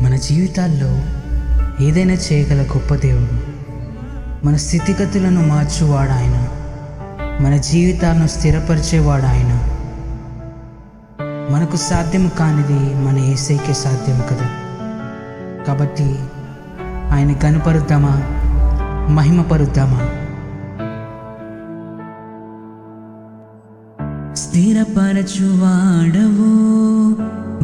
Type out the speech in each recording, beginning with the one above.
మన జీవితాల్లో ఏదైనా చేయగల గొప్ప దేవుడు. మన స్థితిగతులను మార్చువాడు ఆయన మన జీవితాలను స్థిరపరిచేవాడు ఆయన మనకు సాధ్యం కానిది మన ఏసైకే సాధ్యం కదా. కాబట్టి ఆయన కనపరుద్దామా మహిమపరుద్దామా? స్థిరపరచువాడవు.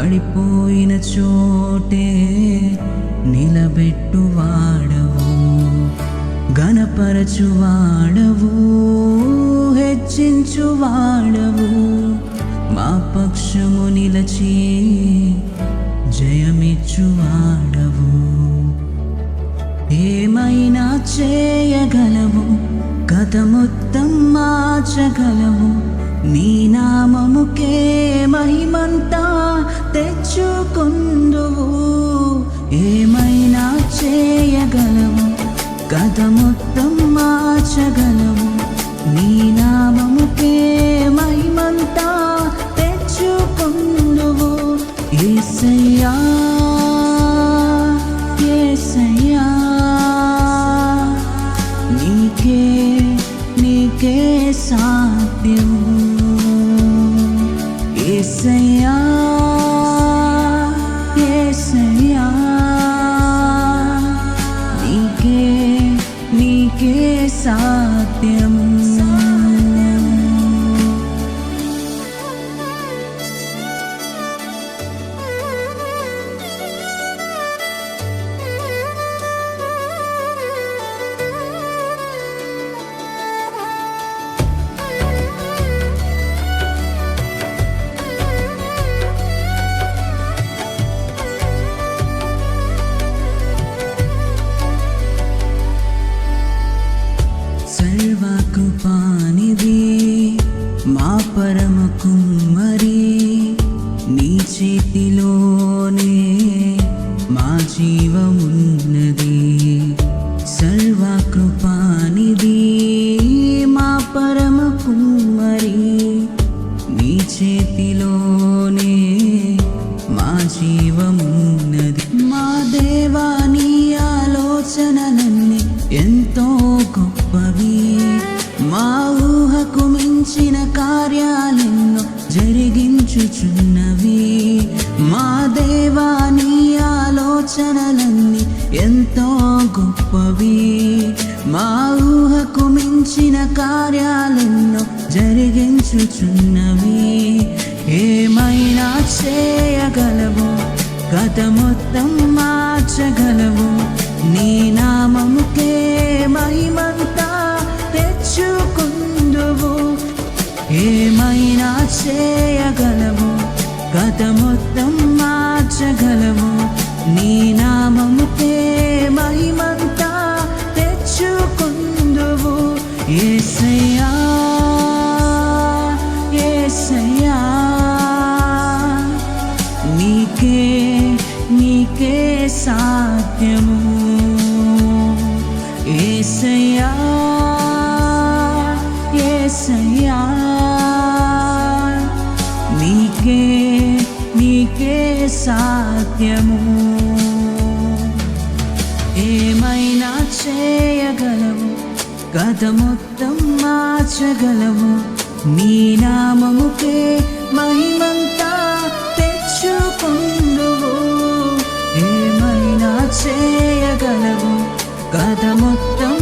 పడిపోయిన చోటే నిలబెట్టువాడవు గణపరచువాడవు హెచ్చించువాడవు మా పక్షము నిలచి జయమిచ్చువాడవు ఏమైనా చేయగలవు కథ మొత్తం మార్చగలవు నీ నామముకే మహిమంతా తెచ్చుకుందువు. ఏమైనా చేయగలము? కథ మొత్తం మార్చగలము. నీ నామముకే మహిమంతా తెచ్చుకుందువు. ఏసయ్యా ఏసయ్యా. నీకే నీకే సాధ్యం ఏసయ్యా. కృపానిది మా పరమ కుమ్మరి నీ చేతిలోనే మా జీవమున్నది. సర్వ కృపానిది మా పరమ కుమ్మరి నీ చేతిలోనే మా జీవమున్నది. మా దేవా నీ ఆలోచనలన్నీ ఇచ్చిన మించిన కార్యాలెన్నో జరిగించుచున్నవి. మా దేవా నీ ఆలోచనలన్నీ ఎంతో గొప్పవి. మా ఊహకు మించిన కార్యాలెన్నో జరిగించుచున్నవి. ఏమైనా చేయగలవు గత మొత్తం మార్చగలవు నీ నామముకే మహిమంతా ఏమైనా చేయగలవు గత మొత్తం మార్చగలవు నీ నామముతే మహిమంతా తెచ్చుకుందువు. ఏసయ్యా ఏసయ్యా నీకే నీకే సాధ్యము. ఏసయ్యా. ఏసయ్యా నీకే నీకే సాధ్యము. ఏమైనా చేయగలవు గత మొత్తం మార్చగలవు. నీ నామముకే మహిమంతా తెచ్చుకుందువు. ఏమైనా చేయగలవు గత మొత్తం